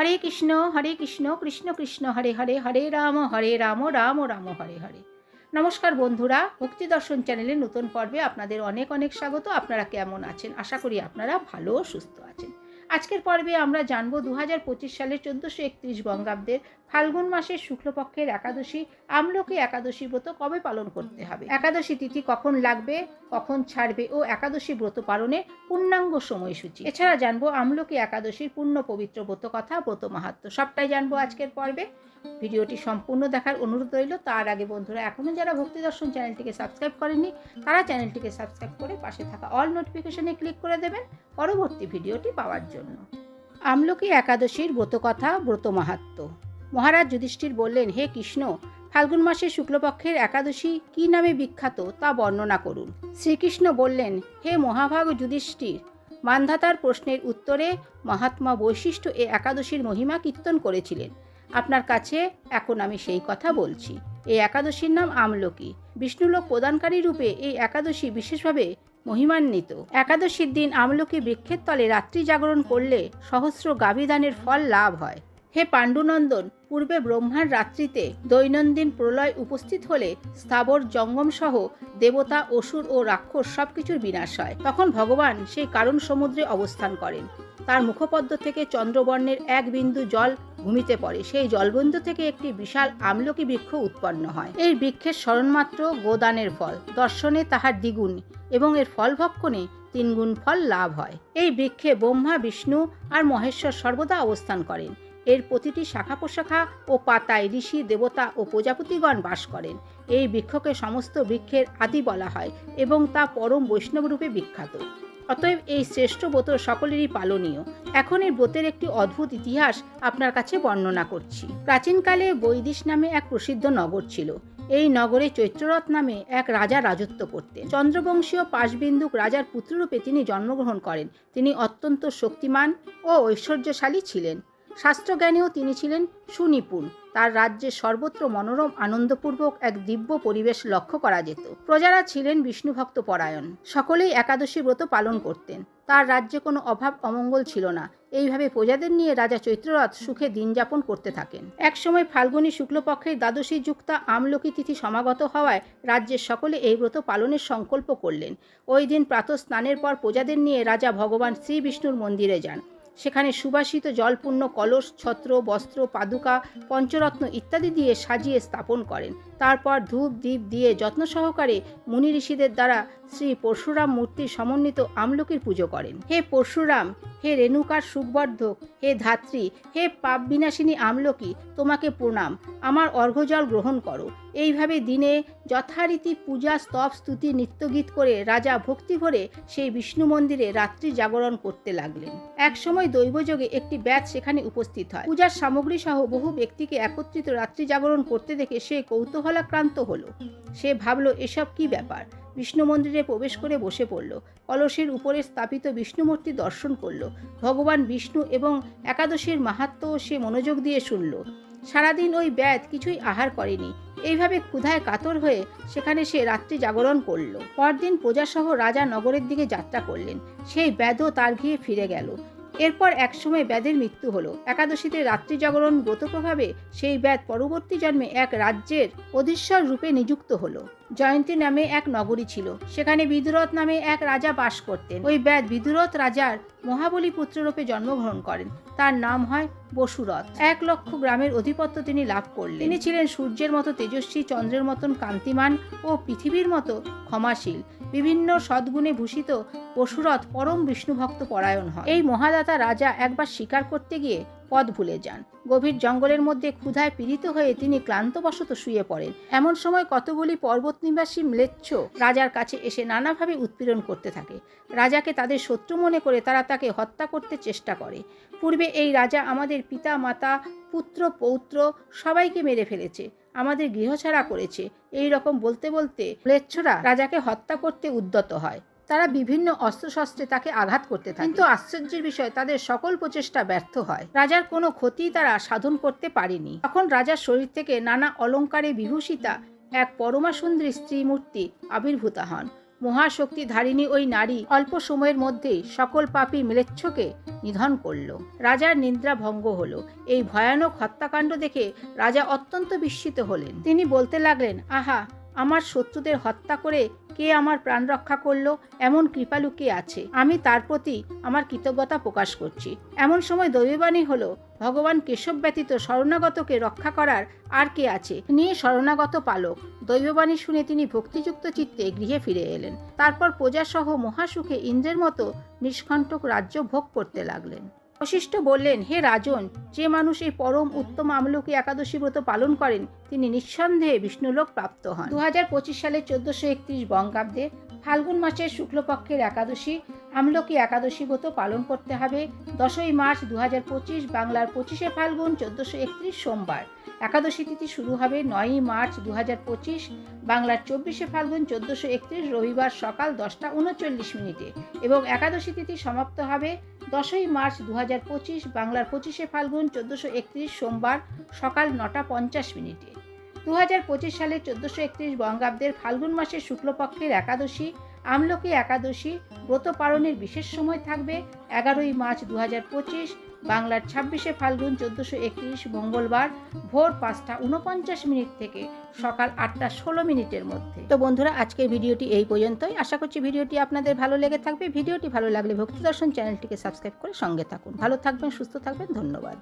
হরে কৃষ্ণ হরে কৃষ্ণ কৃষ্ণ কৃষ্ণ, হরে হরে হরে রাম হরে রাম রাম রাম, হরে হরে। নমস্কার বন্ধুরা, ভক্তি দর্শন চ্যানেলের নতুন পর্বে আপনাদের অনেক অনেক স্বাগত। আপনারা কেমন আছেন? আশা করি আপনারা ভালো সুস্থ আছেন। আজকের পর্বে আমরা জানব দু হাজার পঁচিশ সালের চোদ্দোশো একত্রিশ বঙ্গাব্দের ফাল্গুন মাসের শুক্লপক্ষের একাদশী, আমলকি একাদশী ব্রত কবে পালন করতে হবে? একাদশী তিথি কখন লাগবে, কখন ছাড়বে ও একাদশী ব্রত পালনে পূর্ণাঙ্গ সময়সূচি? এছাড়া জানব আমলকি একাদশীর পূর্ণ পবিত্র ব্রত কথা, ব্রত মাহাত্ম। সবটাই জানব আজকের পর্বে। ভিডিওটি সম্পূর্ণ দেখার অনুরোধ রইল। তার আগে বন্ধুরা এখনও যারা ভক্তি দর্শন চ্যানেলটিকে সাবস্ক্রাইব করেননি, তারা চ্যানেলটিকে সাবস্ক্রাইব করে পাশে থাকা অল নোটিফিকেশনে ক্লিক করে দেবেন পরবর্তী ভিডিওটি পাওয়ার জন্য। আমলকি একাদশীর ব্রতকথা ব্রত মাহাত্ম। মহারাজ যুধিষ্ঠির বললেন, হে কৃষ্ণ, ফাল্গুন মাসের শুক্লপক্ষের একাদশী কী নামে বিখ্যাত তা বর্ণনা করুন। শ্রীকৃষ্ণ বললেন, হে মহাভাগ যুধিষ্ঠির, মান্ধাতার প্রশ্নের উত্তরে মহাত্মা বৈশিষ্ট্য এ একাদশীর মহিমা কীর্তন করেছিলেন। আপনার কাছে এখন আমি সেই কথা বলছি। এই একাদশীর নাম আমলকি। বিষ্ণুলোক প্রদানকারী রূপে এই একাদশী বিশেষভাবে মহিমান্বিত। একাদশীর দিন আমলকি বৃক্ষের তলে রাত্রি জাগরণ করলে সহস্র গাভীদানের ফল লাভ হয়। হে পাণ্ডুনন্দন পূর্বে ব্রহ্মার রাত্রিতে দৈনন্দিন প্রলয় উপস্থিত হলে স্থাবর জঙ্গম সহ দেবতা, অসুর ও রাক্ষস সবকিছুর বিনাশ হয়। তখন ভগবান সেই কারণ সমুদ্রে অবস্থান করেন। তার মুখপদ্ম থেকে চন্দ্রবর্ণের এক বিন্দু জল ভূমিতে পড়ে। সেই জলবিন্দু থেকে একটি বিশাল আমলকি বৃক্ষ উৎপন্ন হয়। এই বৃক্ষের স্মরণমাত্র গোদানের ফল। দর্শনে তাহার দ্বিগুণ এবং এর ফল ভক্ষণে তিনগুণ ফল লাভ হয়। এই বৃক্ষে ব্রহ্মা, বিষ্ণু আর মহেশ্বর সর্বদা অবস্থান করেন। এর প্রতিটি শাখা প্রশাখা ও পাতায় ঋষি, দেবতা ও প্রজাপতিগণ বাস করেন। এই বৃক্ষকে সমস্ত বৃক্ষের আদি বলা হয় এবং তা পরম বৈষ্ণব রূপে বিখ্যাত। অতএব এই শ্রেষ্ঠ ব্রত সকলেরই পালনীয়। এখন এই ব্রতের একটি অদ্ভুত ইতিহাস আপনার কাছে বর্ণনা করছি। প্রাচীনকালে বৈদিশ নামে এক প্রসিদ্ধ নগর ছিল। এই নগরে চৈত্ররথ নামে এক রাজা রাজত্ব করতেন। চন্দ্রবংশীয় পাশবিন্দুক রাজার পুত্ররূপে তিনি জন্মগ্রহণ করেন। তিনি অত্যন্ত শক্তিমান ও ঐশ্বর্যশালী ছিলেন। শাস্ত্রজ্ঞানেও তিনি ছিলেন সুনিপুণ। তার রাজ্যে সর্বত্র মনোরম, আনন্দপূর্বক এক দিব্য পরিবেশ লক্ষ্য করা যেত। প্রজারা ছিলেন বিষ্ণুভক্ত পরায়ণ। সকলেই একাদশী ব্রত পালন করতেন। তার রাজ্যে কোনো অভাব, অমঙ্গল ছিল না। এইভাবে প্রজাদের নিয়ে রাজা চৈত্ররথ সুখে দিন যাপন করতে থাকেন। একসময় ফাল্গুনী শুক্লপক্ষের দ্বাদশী যুক্তা আমলকি তিথি সমাগত হওয়ায় রাজ্যের সকলে এই ব্রত পালনের সংকল্প করলেন। ওই দিন প্রাতঃ স্নানের পর প্রজাদের নিয়ে রাজা ভগবান শ্রী বিষ্ণুর মন্দিরে যান। সেখানে সুবাসিত জলপূর্ণ কলস, ছত্র, বস্ত্র, পাদুকা, পঞ্চরত্ন ইত্যাদি দিয়ে সাজিয়ে স্থাপন করেন। তারপর ধূপ দ্বীপ দিয়ে যত্ন সহকারে মুনি ঋষিদের দ্বারা শ্রী পরশুরাম মূর্তি সমন্বিত আমলকির পুজো করেন। হে পরশুরাম, হে রেণুকার সুখবর্ধক হে ধাত্রী, হে পাপ বিনাশিনী আমলকি, তোমাকে প্রণাম। আমার অর্ঘ্যজল গ্রহণ করো। এইভাবে দিনে যথারীতি পূজা, স্তব, স্তুতি, নৃত্যগীত করে রাজা ভক্তি ভরে সেই বিষ্ণু মন্দিরে রাত্রি জাগরণ করতে লাগলেন। একসময় দৈবযোগে একটি ব্যাচ সেখানে উপস্থিত হয়। পূজার সামগ্রী সহ বহু ব্যক্তিকে একত্রিত রাত্রি জাগরণ করতে দেখে সে কৌতূহলাক্রান্ত হলো। সে ভাবলো, এসব কি ব্যাপার? বিষ্ণু মন্দিরে প্রবেশ করে বসে পড়ল। কলসের উপরে স্থাপিত বিষ্ণুমূর্তি দর্শন করল। ভগবান বিষ্ণু এবং একাদশীর মাহাত্ম সে মনোযোগ দিয়ে শুনল। সারাদিন ওই ব্যাধ কিছুই আহার করেনি। এইভাবে ক্ষুধায় কাতর হয়ে সেখানে সে রাত্রি জাগরণ করল। পরদিন প্রজাসহ রাজা নগরের দিকে যাত্রা করলেন। সেই ব্যাধও তার ঘিয়ে ফিরে গেল। এরপর একসময় ব্যাধের মৃত্যু হলো। একাদশীতে রাত্রি জাগরণ ব্রত সেই ব্যাধ পরবর্তী জন্মে এক রাজ্যের অধীশ্বর রূপে নিযুক্ত হলো। জয়ন্তী নামে এক নগরী ছিল। সেখানে বিদুরথ নামে এক রাজা বাস করতেন। ওই ব্যাধ বিদুরথ রাজার মহাবলী পুত্ররূপে জন্মগ্রহণ করেন। তার নাম হয় বসুরথ। এক লক্ষ গ্রামের অধিপত্য তিনি লাভ করলেন। তিনি ছিলেন সূর্যের মতো তেজস্বী, চন্দ্রের মতন কান্তিমান ও পৃথিবীর মতো ক্ষমাশীল। বিভিন্ন সদ্গুণে ভূষিত বসুরথ পরম বিষ্ণুভক্ত পরায়ণ হয়। এই মহাদাতা রাজা একবার শিকার করতে গিয়ে পথ ভুলে যান। গভীর জঙ্গলের মধ্যে ক্ষুধায় পীড়িত হয়ে তিনি ক্লান্তবশত শুয়ে পড়েন। এমন সময় কতগুলি পর্বত নিবাসী ম্লেচ্ছ রাজার কাছে এসে নানাভাবে উৎপীড়ন করতে থাকে। রাজাকে তাদের শত্রু মনে করে তারা তাকে হত্যা করতে চেষ্টা করে। পূর্বে এই রাজা আমাদের পিতা, মাতা, পুত্র, পৌত্র সবাইকে মেরে ফেলেছে, আমাদের গৃহছাড়া করেছে। এই রকম বলতে বলতে ম্লেচ্ছরা রাজাকে হত্যা করতে উদ্যত হয়। তারা বিভিন্ন অস্ত্রশস্ত্রে তাকে আঘাত করতে থাকে। কিন্তু আশ্চর্যের বিষয়, তাদের সকল প্রচেষ্টা ব্যর্থ হয়। রাজার কোনো ক্ষতি তারা সাধন করতে পারেনি। তখন রাজার শরীর থেকে নানা অলঙ্কারে বিভূষিতা এক পরমা সুন্দরী স্ত্রী মূর্তি আবির্ভূতা হন। মহাশক্তি ধারিণী ওই নারী অল্প সময়ের মধ্যেই সকল পাপী মিলেচ্ছকে নিধন করল। রাজার নিদ্রা ভঙ্গ হলো। এই ভয়ানক হত্যাকাণ্ড দেখে রাজা অত্যন্ত বিস্মিত হলেন। তিনি বলতে লাগলেন, আহা, আমার শত্রুদের হত্যা করে কে আমার প্রাণ রক্ষা করল, এমন কৃপালু কে আছে। আমি তার প্রতি আমার কৃতজ্ঞতা প্রকাশ করছি। এমন সময় দৈববাণী হলো, ভগবান কেশব ব্যতীত শরণাগতকে রক্ষা করার আর কে আছে? নিয়ে শরণাগত পালক। দৈববাণী শুনে তিনি ভক্তিযুক্ত চিত্তে গৃহে ফিরে এলেন। তারপর প্রজাসহ মহাসুখে ইন্দ্রের মতো নিষ্কণ্টক রাজ্য ভোগ করতে লাগলেন। বশিষ্ঠ বললেন, হে রাজন, যে মানুষ এই পরম উত্তম আমলকি একাদশী ব্রত পালন করেন, তিনি নিঃসন্দেহে বিষ্ণুলোক প্রাপ্ত হন। দু হাজার পঁচিশ সালের চোদ্দশো একত্রিশ বঙ্গাব্দে ফাল্গুন মাসের শুক্লপক্ষের একাদশী আমলকি একাদশী ব্রত পালন করতে হবে। দশই মার্চ দু হাজার পঁচিশ বাংলার পঁচিশে ফাল্গুন চোদ্দশো একত্রিশ সোমবার। একাদশী তিথি শুরু হবে নয়ই মার্চ দু হাজার পঁচিশ বাংলার চব্বিশে ফাল্গুন চোদ্দশো একত্রিশ রবিবার সকাল দশটা উনচল্লিশ মিনিটে এবং একাদশী তিথি সমাপ্ত হবে দশই মার্চ দু হাজার পঁচিশ, বাংলার পঁচিশে ফাল্গুন চোদ্দশো সোমবার সকাল নটা পঞ্চাশ মিনিটে। দু হাজার পঁচিশ সালের চোদ্দশো একত্রিশ বঙ্গাব্দের ফাল্গুন মাসের শুক্লপক্ষের একাদশী, আমলকি একাদশী, ব্রত পালনের বিশেষ সময় থাকবে এগারোই মার্চ দু হাজার পঁচিশ বাংলার ছাব্বিশে ফাল্গুন চোদ্দশো একত্রিশ মঙ্গলবার ভোর পাঁচটা উনপঞ্চাশ মিনিট থেকে সকাল আটটা ষোলো মিনিটের মধ্যে। তো বন্ধুরা, আজকের ভিডিওটি এই পর্যন্তই। আশা করছি ভিডিওটি আপনাদের ভালো লেগে থাকবে। ভিডিওটি ভালো লাগলে ভক্তি দর্শন চ্যানেলটিকে সাবস্ক্রাইব করে সঙ্গে থাকুন। ভালো থাকবেন, সুস্থ থাকবেন। ধন্যবাদ।